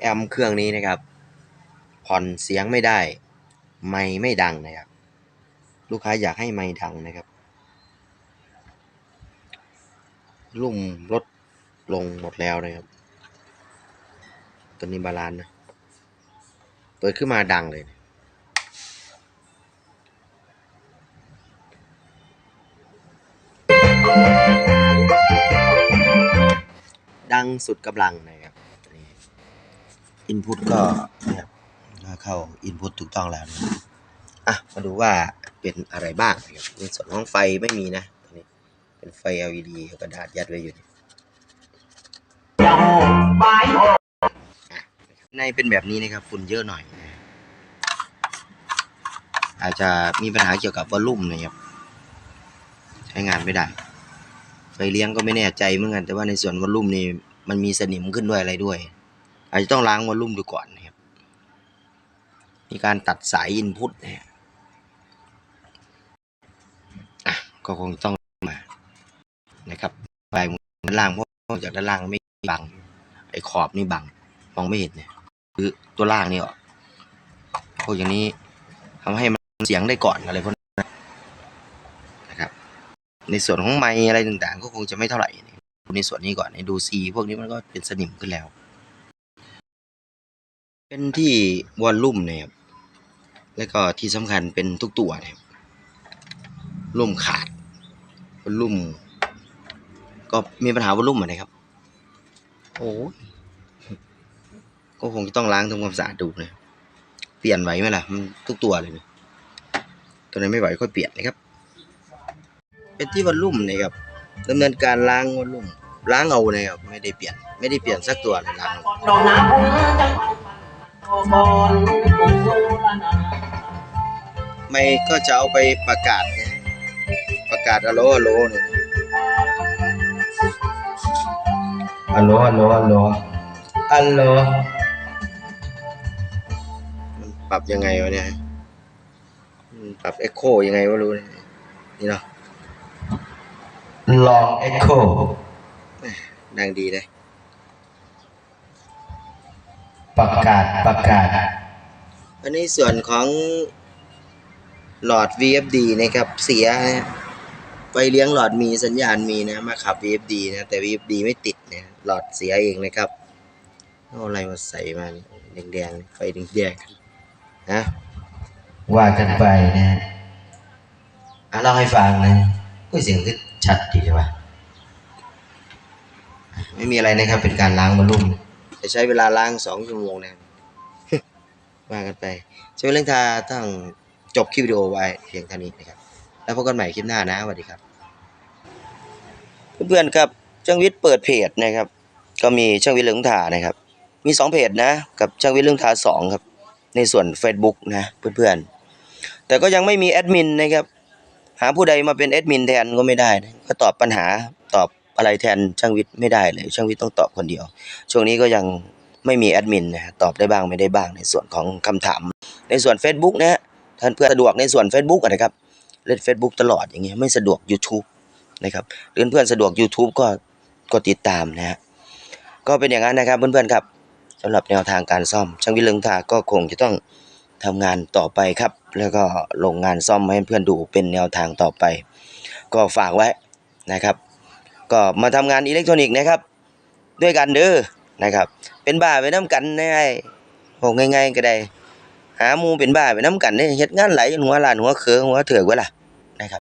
แอมเครื่องนี้นะครับ ผ่อนเสียงไม่ได้ ไม่ไม่ดังนะครับ ลูกค้าอยากให้ไม่ดังนะครับ ลุ่มลดลงหมดแล้วนะครับ ตัวนี้บาลานซ์นะเปิดขึ้นมาดังเลยดังสุดกำลังนะ ครับอินพุตก็นะครับถ้าเข้าอินพุตถูกต้องแล้วนะครับอะมาดูว่าเป็นอะไรบ้างนะครับในส่วนของไฟไม่มีนะตัวนี้เป็นไฟ LED กระดาษยัดไว้อยู่นี่ในเป็นแบบนี้นะครับฝุ่นเยอะหน่อยนะอาจจะมีปัญหาเกี่ยวกับวอลลุ่มนะครับใช้งานไม่ได้ ไฟเลี้ยงก็ไม่แน่ใจเหมือนกัน แต่ว่าในส่วนวอลลุ่มนี่มันมีสนิมขึ้นด้วยอะไรด้วย อาจจะต้องล้างวอลลุ่มดูก่อนนะครับ มีการตัดสายอินพุตนะฮะอะก็คงต้องมานะครับไฟด้านล่างเพราะจากด้านล่างไม่บัง ไอ้ขอบนี่บัง มองไม่เห็นเนี่ยคือตัวล่างนี่ออกพวกอย่างนี้ทำให้มันเสียงได้ก่อนอะไรพวกนั้นนะครับ ในส่วนของไม้อะไรต่างๆ ก็คงจะไม่เท่าไหร่ในส่วนนี้ก่อนให้ดูซีพวกนี้มันก็เป็นสนิมขึ้นแล้ว เป็นที่วอลลุ่มนะครับ แล้วก็ที่สำคัญเป็นทุกตัวนะครับลุ่มขาดวอลลุ่ม ก็มีปัญหาวอลลุ่มอะนะครับ โอ้ยก็คงจะต้องล้างทำความสะอาดดูนะเปลี่ยนไหวไหมล่ะมันทุกตัวเลยนะตัวไหนไม่ไหวค่อยเปลี่ยนนะครับ เป็นที่วอลลุ่มนะครับดำเนินการล้างวอลลุ่มล้างเอานะครับไม่ได้เปลี่ยน ไม่ได้เปลี่ยนสักตัวเลยล้าง ไม่ก็จะเอาไปประกาศนะประกาศอโลอโลเนี่ยอโลอโลอโลอโลมันปรับยังไงวะเนี่ยมันปรับเอ็กโคยังไงวะรู้เนี่ยนี่เนาะลองเอ็กโคดังดีเลย ประกาศประกาศ อันนี้ส่วนของหลอด VFD นะครับ เสียนะไฟเลี้ยงหลอดมีสัญญาณมีนะ มาขับ VFD นะ แต่ VFD ไม่ติดนะหลอดเสียเองนะครับเอาอะไรมาใส่มาเนี่ยแดงๆ ไฟแดงๆนะว่ากันไปนะฮะอะเล่าให้ฟังนะเฮ้ยเสียงที่ชัดดีใช่ปะไม่มีอะไรนะครับ เป็นการล้างวอลลุ่มจะ ใช้เวลาล้างสองชั่วโมงนะว่ากันไปใช้เรื่องทาต้งจบคลิปวิดีโอไว้เพียงเท่านี้นะครับ แล้วพบกันใหม่คลิปหน้านะสวัสดีครับ เพื่อนๆครับช่างวิทย์เปิดเพจนะครับ ก็มีช่างวิทย์เรื่องทานะครับ มีสองเพจนะ กับช่างวิทย์เรื่องทาสองครับ ในส่วน Facebook นะเพื่อนๆ แต่ก็ยังไม่มีแอดมินนะครับ หาผู้ใดมาเป็นแอดมินแทนก็ไม่ได้นะก็ตอบปัญหาตอบ อะไรแทนช่างวิทย์ไม่ได้เลย ช่างวิทย์ต้องตอบคนเดียว ช่วงนี้ก็ยังไม่มีแอดมินนะฮะตอบได้บ้างไม่ได้บ้างในส่วนของคำถาม ในส่วน Facebook นะท่านเพื่อนสะดวกในส่วน Facebook นะครับเล่น Facebook ตลอดอย่างเงี้ยไม่สะดวก YouTube นะครับเพื่อนเพื่อนสะดวก YouTube ก็กดติดตามนะฮะก็เป็นอย่างนั้นนะครับเพื่อนๆครับสำหรับแนวทางการซ่อม ช่างวิทย์ลิงทาก็คงจะต้องทำงานต่อไปครับ แล้วก็ลงงานซ่อมให้เพื่อนดูเป็นแนวทางต่อไป ก็ฝากไว้นะครับ ก็มาทำงานอิเล็กทรอนิกส์นะครับ ด้วยกันเด้อนะครับ เป็นบ้าไปน้ำกันได้บอกง่ายๆก็ได้ หามูเป็นบ้าไปน้ำกันได้เฮ็ดงานไหลหัวล้านหัวเคือหัวเถือกไว้ล่ะ